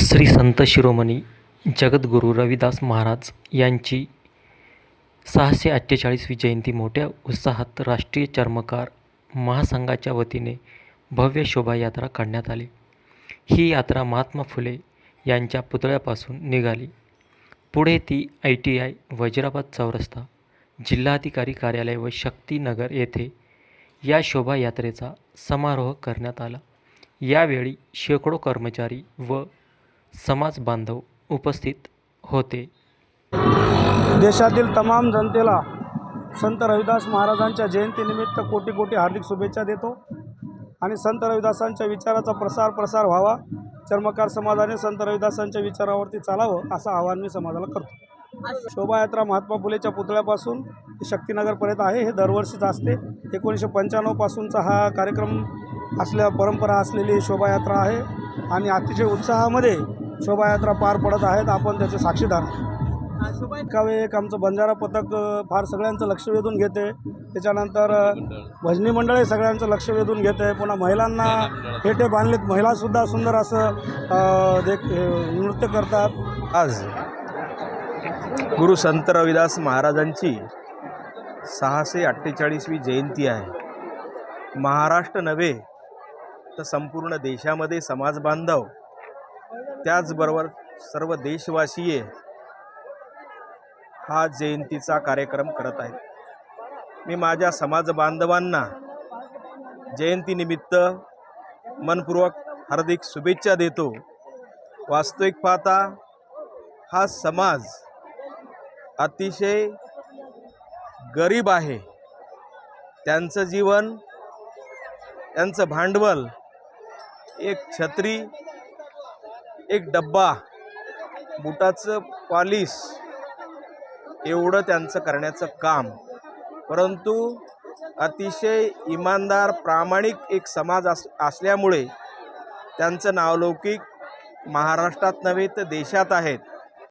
श्री संत शिरोमणी जगद्गुरू रविदास महाराज यांची सहाशे अठ्ठेचाळीसवी जयंती मोठ्या उत्साहात राष्ट्रीय चर्मकार महासंघाच्या वतीने भव्य शोभायात्रा काढण्यात आली. ही यात्रा महात्मा फुले यांच्या पुतळ्यापासून निघाली. पुढे ती आय टी आय वजिराबाद चौरस्ता जिल्हाधिकारी कार्यालय व शक्तीनगर येथे या शोभायात्रेचा समारोह करण्यात आला. यावेळी शेकडो कर्मचारी व समाज बांधव उपस्थित होते. देशातील तमाम जनतेला संत रविदास महाराजांच्या जयंतीनिमित्त कोटी कोटी हार्दिक शुभेच्छा देतो आणि संत रविदासांच्या विचाराचा प्रसार प्रसार व्हावा. चर्मकार समाजाने संत रविदासांच्या विचारावरती चालावं असं आवाहन मी समाजाला करतो. शोभायात्रा महात्मा फुलेच्या पुतळ्यापासून शक्तीनगरपर्यंत आहे हे दरवर्षीच असते. एकोणीसशे पंच्याण्णवपासूनचा हा कार्यक्रम असल्या परंपरा असलेली शोभायात्रा आहे. आणि अतिशय उत्साहामध्ये शोभायात्रा पार पडत आहेत. आपण त्याचे साक्षीदार आहे एकावे एक आमचं बंजारा पथक फार सगळ्यांचं लक्ष वेधून घेते. त्याच्यानंतर भजनी भजनी मंडळही सगळ्यांचं लक्ष वेधून घेते. पुन्हा महिलांना हेटे बांधलेत. महिलासुद्धा सुंदर असं देख नृत्य करतात. आज गुरु संत रविदास महाराजांची सहाशे अठ्ठेचाळीसवी जयंती आहे. महाराष्ट्र नव्हे तर संपूर्ण देशामध्ये समाज बांधव त्याचबरोबर सर्व देशवासीय हा जयंतीचा कार्यक्रम करत आहेत. मी माझ्या समाज बांधवांना जयंतीनिमित्त मनपूर्वक हार्दिक शुभेच्छा देतो. वास्तविक पाहता हा समाज अतिशय गरीब आहे. त्यांचं जीवन त्यांचं भांडवल एक छत्री एक डब्बा बुटाचं पॉलिश एवढं त्यांचं करण्याचं काम. परंतु अतिशय इमानदार प्रामाणिक एक समाज अस असल्यामुळे त्यांचं नावलौकिक महाराष्ट्रात नव्हे तर देशात आहेत.